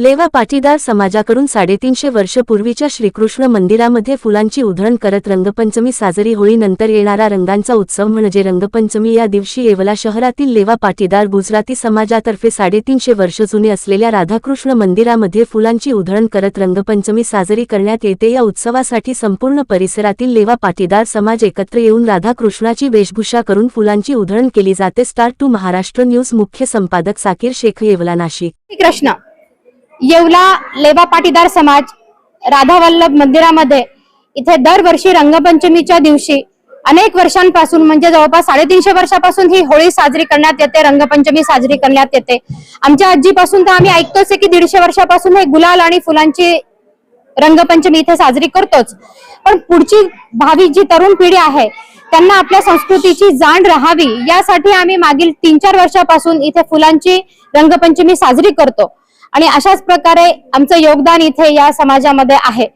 लेवा पाटीदार समाजाकडून साडेतीनशे वर्षपूर्वीच्या श्रीकृष्ण मंदिरामध्ये फुलांची उधळण करत रंगपंचमी साजरी होळीनंतर येणारा रंगांचा उत्सव म्हणजे रंगपंचमी या दिवशी येवला शहरातील लेवा पाटीदार गुजराती समाजातर्फे साडेतीनशे वर्ष जुने असलेल्या राधाकृष्ण मंदिरामध्ये फुलांची उधळण करत रंगपंचमी साजरी करण्यात येते. या उत्सवासाठी संपूर्ण परिसरातील लेवा पाटीदार समाज एकत्र येऊन राधाकृष्णाची वेशभूषा करून फुलांची उधळण केली जाते. स्टार टू महाराष्ट्र न्यूज मुख्य संपादक साकीर शेख येवला नाशिक. श्री कृष्ण येवला लेवा पाटीदार समाज राधावल्लभ मंदिरामध्ये इथे दरवर्षी रंगपंचमीच्या दिवशी अनेक वर्षांपासून म्हणजे जवळपास साडेतीनशे वर्षापासून ही होळी साजरी करण्यात येते रंगपंचमी साजरी करण्यात येते. आमच्या आजीपासून तर आम्ही ऐकतोच आहे की दीडशे वर्षापासून हे गुलाल आणि फुलांची रंगपंचमी इथे साजरी करतोच. पण पुढची भावी जी तरुण पिढी आहे त्यांना आपल्या संस्कृतीची जाण राहावी यासाठी आम्ही मागील तीन चार वर्षापासून इथे फुलांची रंगपंचमी साजरी करतो. आणि अशाच प्रकारे आमचं योगदान इथे या समाजामध्ये आहे.